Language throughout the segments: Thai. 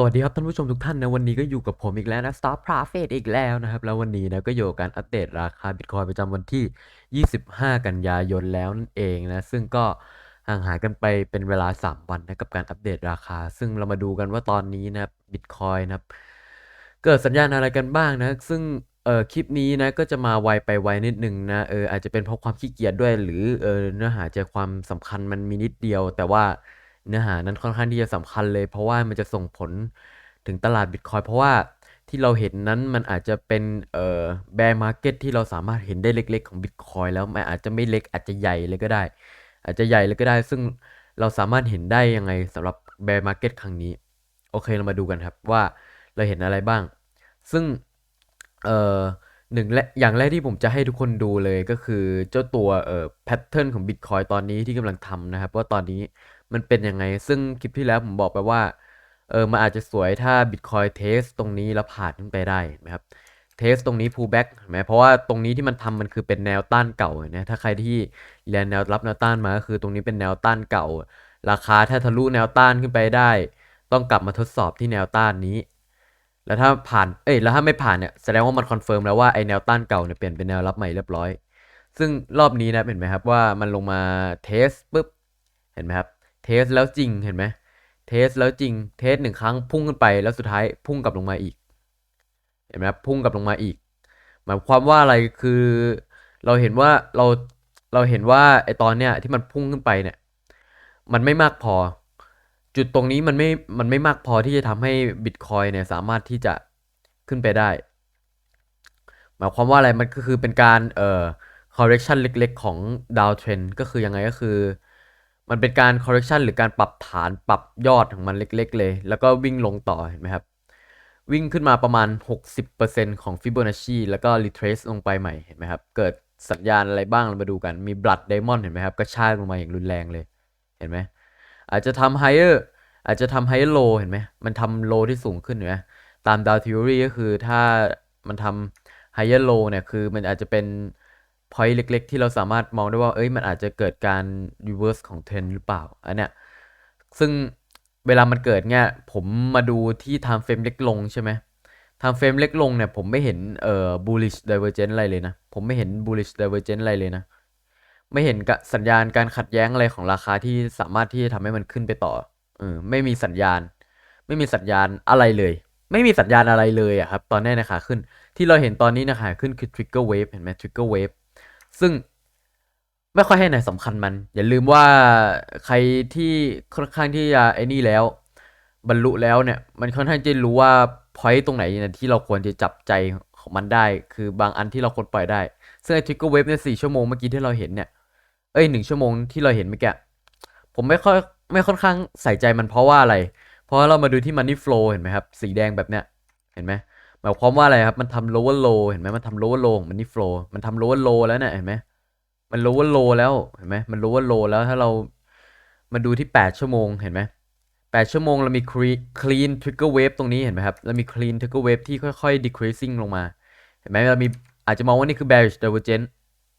สวัสดีครับท่านผู้ชมทุกท่านนะวันนี้ก็อยู่กับผมอีกแล้วนะ Star Profit อีกแล้วนะครับ แล้ววันนี้นะก็อยู่กับการอัปเดตราคาบิตคอยประจำวันที่ 25 กันยายนแล้วนั่นเองนะซึ่งก็ห่างหายกันไปเป็นเวลา 3 วันนะกับการอัปเดตราคา ซึ่งเรามาดูกันว่าตอนนี้นะบิตคอยนะเกิดสัญญาณอะไรกันบ้างนะ ซึ่งเออคลิปนี้นะก็จะมาไวไปไวนิดนึงนะเอออาจจะเป็นเพราะความขี้เกียจด้วย หรือเออเนื้อหาใจความสำคัญมันมีนิดเดียว แต่ว่า เนื้อหานั้นค่อนข้างที่จะสำคัญเลย เพราะว่ามันจะส่งผลถึงตลาดบิตคอยเพราะว่าที่เราเห็นนั้นมันอาจจะเป็นเอ่อแบร์มาร์เก็ตที่เราสามารถเห็นได้เล็ก ๆ ของบิตคอยแล้วมันอาจจะไม่เล็กอาจจะใหญ่เลยก็ได้ อาจจะใหญ่เลยก็ได้ ซึ่งเราสามารถเห็นได้ยังไงสำหรับแบร์มาร์เก็ตครั้งนี้ โอเคเรามาดูกันครับว่าเราเห็นอะไรบ้าง ซึ่งเอ่อหนึ่งและอย่างแรกที่ผมจะให้ทุกคนดูเลยก็คือเจ้าตัวเอ่อแพทเทิร์นของ Bitcoin ตอนนี้ที่กำลังทำนะครับว่าตอนนี้ มันเป็นยังไง ซึ่งคลิปที่แล้วผมบอกไปว่า เออ มันอาจจะสวยถ้า Bitcoin เทสตรงนี้แล้วผ่านขึ้นไปได้นะครับ เทสตรงนี้ pull back เห็นไหมเพราะว่าตรงนี้ที่มันทำมันคือเป็นแนวต้านเก่านะ ถ้าใครที่เรียนแนวรับแนวต้านมา ก็คือตรงนี้เป็นแนวต้านเก่า ราคาถ้าทะลุแนวต้านขึ้นไปได้ ต้องกลับมาทดสอบที่แนวต้านนี้ แล้วถ้าผ่าน เอ้ย แล้วถ้าไม่ผ่านเนี่ย แสดงว่ามันคอนเฟิร์มแล้วว่าไอแนวต้านเก่าเนี่ยเปลี่ยนเป็นแนวรับใหม่เรียบร้อย ซึ่งรอบนี้นะ เห็นไหมครับว่ามันลงมาเทสปุ๊บ เห็นไหมครับ เทสแล้วจริงเห็นไหมเทสแล้วจริงเทสหนึ่งครั้งพุ่งขึ้นไปแล้วสุดท้ายพุ่งกลับลงมาอีก เห็นไหมพุ่งกลับลงมาอีก หมายความว่าอะไรคือ เราเห็นว่าเราเราเห็นว่าไอตอนเนี้ยที่มันพุ่งขึ้นไปเนี่ย มันไม่มากพอ จุดตรงนี้มันไม่ มันไม่มากพอที่จะทำให้บิตคอยเนี่ยสามารถที่จะขึ้นไปได้ หมายความว่าอะไรมันก็คือเป็นการเอ่อ correction เล็กๆ ของ down trend ก็คือยังไงก็คือ มันเป็นการ correction หรือการปรับฐานปรับยอดของมันเล็ก ๆ เลย แล้วก็วิ่งลงต่อเห็นไหมครับ วิ่งขึ้นมาประมาณ 60%ของ Fibonacci แล้วก็ retrace ลงไปใหม่เห็นไหมครับ เกิดสัญญาณอะไรบ้างเรามาดูกันมี blood diamond เห็นไหมครับกระชากลงมาอย่างรุนแรงเลยเห็นไหมอาจจะทำ higher อาจจะทำ higher low เห็นไหมมันทำ low ที่สูงขึ้นเห็นไหมตาม down theory ก็คือถ้ามันทำ higher low เนี่ยคือมันอาจจะเป็น point เล็ก ๆ ที่เราสามารถมองได้ว่า เอ้ย มันอาจจะเกิดการ reverse ของ trend หรือเปล่า อันเนี้ย ซึ่งเวลามันเกิดเนี่ย ผมมาดูที่ time frame เล็กลงใช่ไหม time frame เล็กลงเนี่ย ผมไม่เห็นเอ่อ bullish divergence อะไรเลยนะ ผมไม่เห็น bullish divergence อะไรเลยนะ ไม่เห็นกสัญญาณการขัดแย้งอะไรของราคาที่สามารถที่จะทำให้มันขึ้นไปต่อ เออ ไม่มีสัญญาณ ไม่มีสัญญาณอะไรเลย ไม่มีสัญญาณอะไรเลยอะครับ ตอนนี้นะขาขึ้น ที่เราเห็นตอนนี้นะขาขึ้นคือ trigger wave เห็นไหม trigger wave ซึ่งไม่ค่อยให้ไหนสำคัญมัน อย่าลืมว่าใครที่ค่อนข้างที่จะไอ้นี่แล้ว บรรลุแล้วเนี่ย มันค่อนข้างจะรู้ว่า point ตรงไหนเนี่ยที่เราควรจะจับใจของมันได้ คือบางอันที่เราควรปล่อยได้ ซึ่งไอ้ trigger wave เนี่ยสี่ชั่วโมงเมื่อกี้ที่เราเห็นเนี่ย เอ้ยหนึ่งชั่วโมงที่เราเห็นเมื่อกี้ผมไม่ค่อยไม่ค่อนข้างใส่ใจมันเพราะว่าอะไร เพราะเรามาดูที่ money flow เห็นไหมครับ สีแดงแบบเนี้ย เห็นไหม หมายความว่าอะไรครับ มันทำ lower low เห็นไหมมันทำ lower low ของ money flow มันทำ lower low แล้วเนี่ยเห็นไหมมัน lower low แล้วเห็นไหมมัน lower low แล้วถ้าเรามาดูที่ 8 ชั่วโมงเห็นไหม8 ชั่วโมงเรามี clean trigger wave ตรงนี้เห็นไหมครับเรามี clean trigger wave ที่ค่อยๆ decreasing ลงมา เห็นไหมเรามีอาจจะมองว่านี่คือ bearish divergence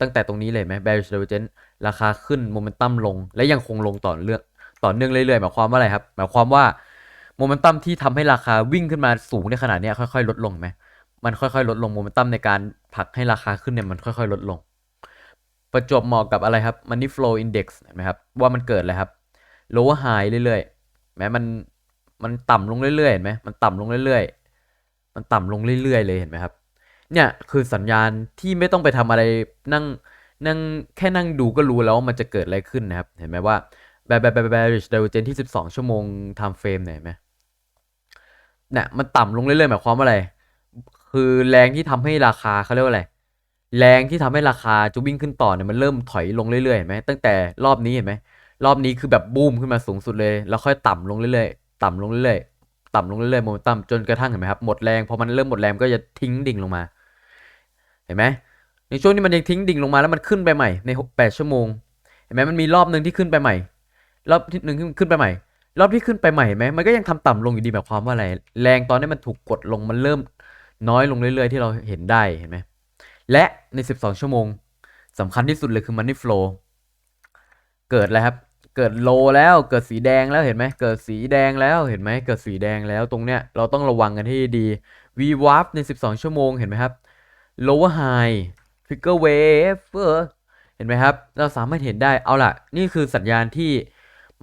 ตั้งแต่ตรงนี้เลยไหม bearish divergence ราคาขึ้นโมเมนตัมลง และยังคงลงต่อเนื่องต่อเนื่องเรื่อยๆ หมายความว่าอะไรครับ หมายความว่า โมเมนตัมที่ทำให้ราคาวิ่งขึ้นมาสูงในขนาดนี้ค่อยๆ ลดลงไหมมันค่อยๆ ลดลงโมเมนตัมในการผลักให้ราคาขึ้นเนี่ยมันค่อยๆ ลดลง ประจบเหมาะกับอะไรครับ money flow index เห็นไหมครับ ว่ามันเกิดอะไรครับ lower high เรื่อยๆแม้มันมันต่ำลงเรื่อยๆเห็นไหมมันต่ำลงเรื่อยๆ มันต่ำลงเรื่อยๆ เลยเห็นไหมครับ เนี่ยคือสัญญาณที่ไม่ต้องไปทำอะไรนั่งนั่งแค่นั่งดูก็รู้แล้วว่ามันจะเกิดอะไรขึ้นนะครับ เห็นไหมว่าแบบแบบแบบ bearish divergence ที่ 12 ชั่วโมง time frame เนี่ยเห็นไหม เนี่ยมันต่ำลงเรื่อยๆหมายความว่าอะไร คือแรงที่ทำให้ราคาเขาเรียกว่าอะไร แรงที่ทำให้ราคาจะวิ่งขึ้นต่อเนี่ยมันเริ่มถอยลงเรื่อยๆเห็นไหมตั้งแต่รอบนี้เห็นไหมรอบนี้คือแบบบูมขึ้นมาสูงสุดเลย แล้วค่อยต่ำลงเรื่อยๆต่ำลงเรื่อยๆต่ำลงเรื่อยๆโมเมนตัมจนกระทั่งเห็นไหมครับหมดแรงพอมันเริ่มหมดแรงก็จะทิ้งดิ่งลงมา เห็นไหมในช่วงนี้มันยังทิ้งดิ่งลงมาแล้วมันขึ้นไปใหม่ในแปดชั่วโมง เห็นไหมมันมีรอบหนึ่งที่ขึ้นไปใหม่ รอบที่หนึ่งขึ้นไปใหม่ รอบที่ขึ้นไปใหม่ไหมมันก็ยังทำต่ำลงอยู่ดีแบบความว่าอะไร แรงตอนนี้มันถูกกดลงมันเริ่มน้อยลงเรื่อย ๆ ที่เราเห็นได้เห็นไหมและใน 12 ชั่วโมงสำคัญที่สุดเลยคือ money flow เกิดอะไรครับ เกิดโลแล้วเกิดสีแดงแล้วเห็นไหมเกิดสีแดงแล้วเห็นไหมเกิดสีแดงแล้วตรงเนี้ยเราต้องระวังกันให้ดี V warp ใน 12 ชั่วโมงเห็นไหมครับ lower high trigger wave เห็นไหมครับ เราสามารถเห็นได้เอาล่ะ นี่คือสัญญาณที่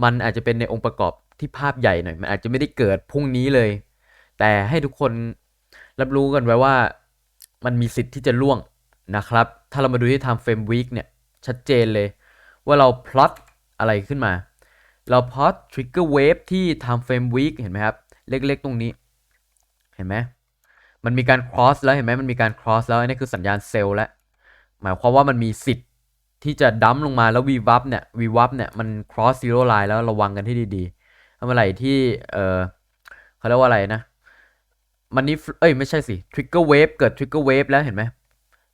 มันอาจจะเป็นในองค์ประกอบ ที่ภาพใหญ่หน่อยมันอาจจะไม่ได้เกิดพรุ่งนี้เลย แต่ให้ทุกคนรับรู้กันไว้ว่ามันมีสิทธิ์ที่จะล่วงนะครับ ถ้าเรามาดูที่ time frame week เนี่ย ชัดเจนเลย ว่าเราพลอตอะไรขึ้นมา เราพลอต trigger wave ที่ time frame week เห็นไหมครับ เล็กๆ ตรงนี้ เห็นไหมมันมีการ cross แล้วเห็นไหมมันมีการ cross แล้วอันนี้คือสัญญาณเซลล์แล้ว หมายความว่ามันมีสิทธิ์ที่จะดั้มลงมาแล้ว v w a p เนี่ย v w a p เนี่ยมัน cross zero line แล้วระวังกันให้ดีๆ เมื่อไหร่ที่เออเขาเรียกว่าอะไรนะมันนี่เอ้ยไม่ใช่สิ trigger wave เกิด trigger wave แล้วเห็นไหม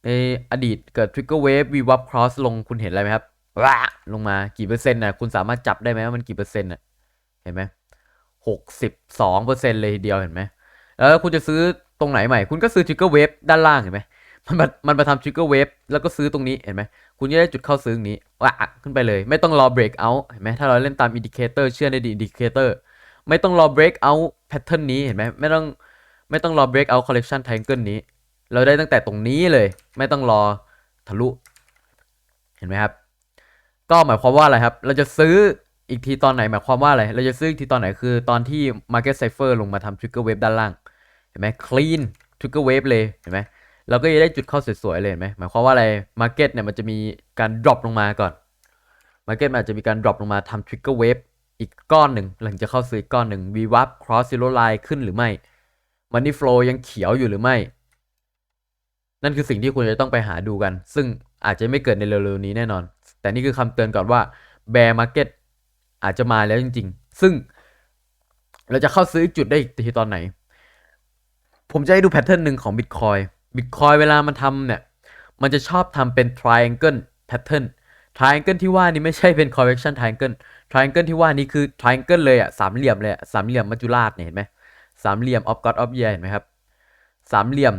ในอดีตเกิด trigger wave v w a p cross ลงคุณเห็นอะไรไหมครับว้าลงมากี่เปอร์เซ็นต์นะคุณสามารถจับได้ไหมว่ามันกี่เปอร์เซ็นต์น่ะเห็นไหมหกสิบสองเปอร์เซ็นต์เลยทีเดียวเห็นไหมแล้วคุณจะซื้อตรงไหนใหม่ คุณก็ซื้อ trigger wave ด้านล่างเห็นไหม มันมามันมาทำ trigger wave แล้วก็ซื้อตรงนี้เห็นไหมคุณจะได้จุดเข้าซื้อตรงนี้ว้าขึ้นไปเลย ไม่ต้องรอ break out เห็นไหมถ้าเราเล่นตาม indicator เชื่อใน indicator ไม่ต้องรอ break out pattern นี้เห็นไหมไม่ต้องไม่ต้องรอ break out collection triangle นี้ เราได้ตั้งแต่ตรงนี้เลย ไม่ต้องรอทะลุ เห็นไหมครับ ก็หมายความว่าอะไรครับ เราจะซื้ออีกทีตอนไหนหมายความว่าอะไร เราจะซื้ออีกทีตอนไหนคือตอนที่ market cipher ลงมาทำ trigger wave ด้านล่าง เห็นไหม clean trigger wave เลย เห็นไหม เราก็จะได้จุดเข้าสวยๆเลยเห็นไหมหมายความว่าอะไร market เนี่ยมันจะมีการ drop ลงมาก่อน market มันอาจจะมีการ drop ลงมาทำ trigger wave อีกก้อนหนึ่งหลังจะเข้าซื้ออีกก้อนหนึ่ง v w a p cross zero line ขึ้นหรือไม่ money flow ยังเขียวอยู่หรือไม่ นั่นคือสิ่งที่คุณจะต้องไปหาดูกัน ซึ่งอาจจะไม่เกิดในเร็วๆนี้แน่นอน แต่นี่คือคำเตือนก่อนว่า bear market อาจจะมาแล้วจริง ๆ ซึ่งเราจะเข้าซื้อจุดได้อีกทีตอนไหน ผมจะให้ดูแพทเทิร์นหนึ่งของบิตคอย Bitcoin Bitcoin เวลามันทำเนี่ย มันจะชอบทำเป็น triangle pattern triangle ที่ว่านี่ไม่ใช่เป็น correction triangle triangle ที่ว่านี่คือ triangle เลยอะสามเหลี่ยมเลยอะสามเหลี่ยมมัจจุราชเนี่ยเห็นไหมสามเหลี่ยม of God of Year เห็นไหมครับสามเหลี่ยม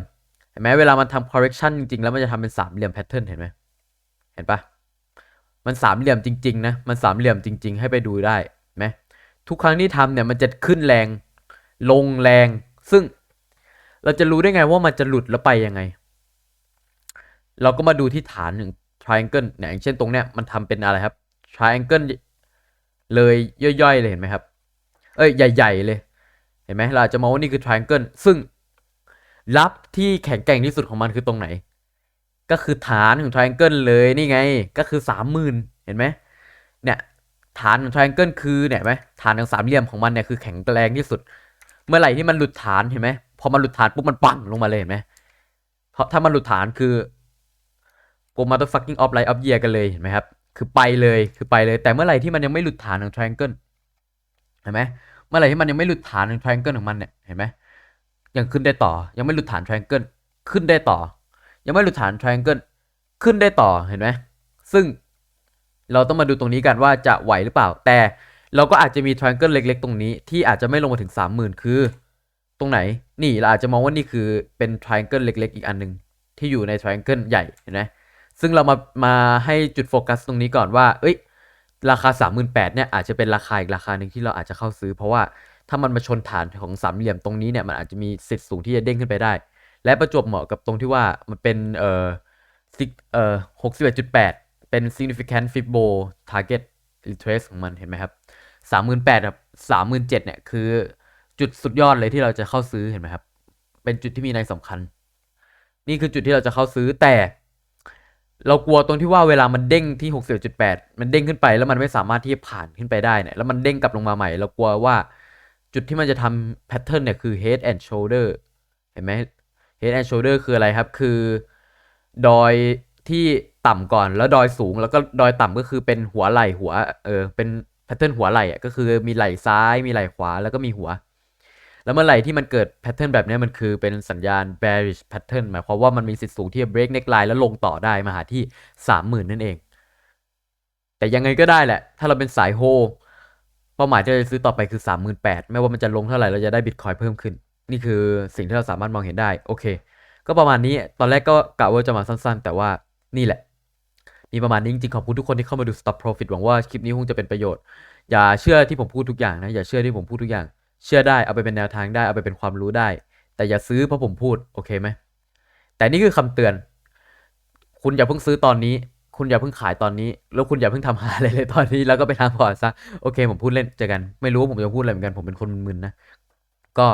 เห็นไหมเวลามันทำ correction จริงๆ แล้วมันจะทำเป็นสามเหลี่ยม pattern เห็นไหมเห็นปะมันสามเหลี่ยมจริงๆนะมันสามเหลี่ยมจริง ๆ ให้ไปดูได้ไหมทุกครั้งที่ทำเนี่ยมันจะขึ้นแรงลงแรงซึ่ง เราจะรู้ได้ไงว่ามันจะหลุดแล้วไปยังไง เราก็มาดูที่ฐานหนึ่ง triangle เนี่ยอย่างเช่นตรงเนี้ยมันทำเป็นอะไรครับ triangle เลยย่อยๆเลยเห็นไหมครับ เอ้ยใหญ่ ๆ เลย เห็นไหมเราอาจะมองว่านี่คือ triangle ซึ่งรับที่แข็งแกร่งที่สุดของมันคือตรงไหน ก็คือฐานของ triangle เลยนี่ไง ก็คือสามหมื่นเห็นไหมเนี่ยฐานของ triangle คือเนี่ยไหมฐานของสามเหลี่ยมของมันเนี่ยคือแข็งแรงที่สุด เมื่อไหร่ที่มันหลุดฐานเห็นไหม พอมันหลุดฐานปุ๊บมันปังลงมาเลยเห็นไหมเพราะถ้ามันหลุดฐานคือ go mother fucking off light of year กันเลยเห็นไหมครับ คือไปเลยคือไปเลย แต่เมื่อไหร่ที่มันยังไม่หลุดฐานของ triangle เห็นไหมเมื่อไหร่ที่มันยังไม่หลุดฐานของ triangle ของมันเนี่ยเห็นไหมยังขึ้นได้ต่อ ยังไม่หลุดฐาน triangle ขึ้นได้ต่อ ยังไม่หลุดฐาน triangle ขึ้นได้ต่อเห็นไหมซึ่งเราต้องมาดูตรงนี้กันว่าจะไหวหรือเปล่า แต่เราก็อาจจะมี triangle เล็ก ๆ ตรงนี้ที่อาจจะไม่ลงมาถึง 30,000 คือ ตรงไหนนี่เราอาจจะมองว่านี่คือเป็น triangle เล็ก ๆ อีกอันหนึ่งที่อยู่ใน triangle ใหญ่เห็นไหมซึ่งเรามามาให้จุดโฟกัสตรงนี้ก่อนว่า เอ้ย ราคา 38,000เนี่ยอาจจะเป็นราคาอีกราคาหนึ่งที่เราอาจจะเข้าซื้อ เพราะว่าถ้ามันมาชนฐานของสามเหลี่ยมตรงนี้เนี่ยมันอาจจะมีสิทธิ์สูงที่จะเด้งขึ้นไปได้ และประจวบเหมาะกับตรงที่ว่ามันเป็นเอ่อซิกเอ่อหกสิบเอ็ดจุดแปดเป็น significant fibbo target retrace ของมันเห็นไหมครับสามหมื่นแปดครับสามหมื่นเจ็ดเนี่ยคือ จุดสุดยอดเลยที่เราจะเข้าซื้อเห็นไหมครับ เป็นจุดที่มีในยสำคัญ นี่คือจุดที่เราจะเข้าซื้อแต่ เรากลัวตรงที่ว่าเวลามันเด้งที่60.8มันเด้งขึ้นไปแล้วมันไม่สามารถที่จะผ่านขึ้นไปได้เนี่ยแล้วมันเด้งกลับลงมาใหม่ เรากลัวว่าจุดที่มันจะทำแพทเทิร์นเนี่ยคือ head and shoulder เห็นไหม head and shoulder คืออะไรครับ คือ ดอยที่ต่ำก่อนแล้วดอยสูงแล้วก็ดอยต่ำก็คือเป็นหัวไหล่หัวเออเป็นแพทเทิร์นหัวไหล่อะก็คือมีไหล่ซ้ายมีไหล่ขวาแล้วก็มีหัว แล้วเมื่อไหร่ที่มันเกิดแพทเทิร์นแบบนี้มันคือเป็นสัญญาณ bearish pattern หมายความว่ามันมีสิทธิ์สูงที่จะ break neckline แล้วลงต่อได้มาหาที่ 30,000 นั่นเอง แต่ยังไงก็ได้แหละ ถ้าเราเป็นสายโฮเป้าหมายที่เราจะซื้อต่อไปคือ 38,000ไม่ว่ามันจะลงเท่าไหร่เราจะได้ Bitcoin เพิ่มขึ้น นี่คือสิ่งที่เราสามารถมองเห็นได้โอเค ก็ประมาณนี้ตอนแรกก็กะว่าจะมาสั้นๆ แต่ว่านี่แหละมีประมาณนี้จริงๆขอบคุณทุกคนที่เข้ามาดู Stop Profit หวังว่าคลิปนี้คงจะเป็นประโยชน์ อย่าเชื่อที่ผมพูดทุกอย่างนะอย่าเชื่อที่ผมพูดทุกอย่าง เชื่อได้เอาไปเป็นแนวทางได้เอาไปเป็นความรู้ได้ แต่อย่าซื้อเพราะผมพูดโอเคไหมแต่นี่คือคำเตือน คุณอย่าเพิ่งซื้อตอนนี้ คุณอย่าเพิ่งขายตอนนี้ แล้วคุณอย่าเพิ่งทำหาอะไรเลยตอนนี้ แล้วก็ไปทางพอร์ตซะโอเค ผมพูดเล่นเจอกัน ไม่รู้ผมจะพูดอะไรเหมือนกันผมเป็นคนมึนๆนะก็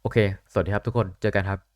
โอเค สวัสดีครับทุกคนเจอกันครับ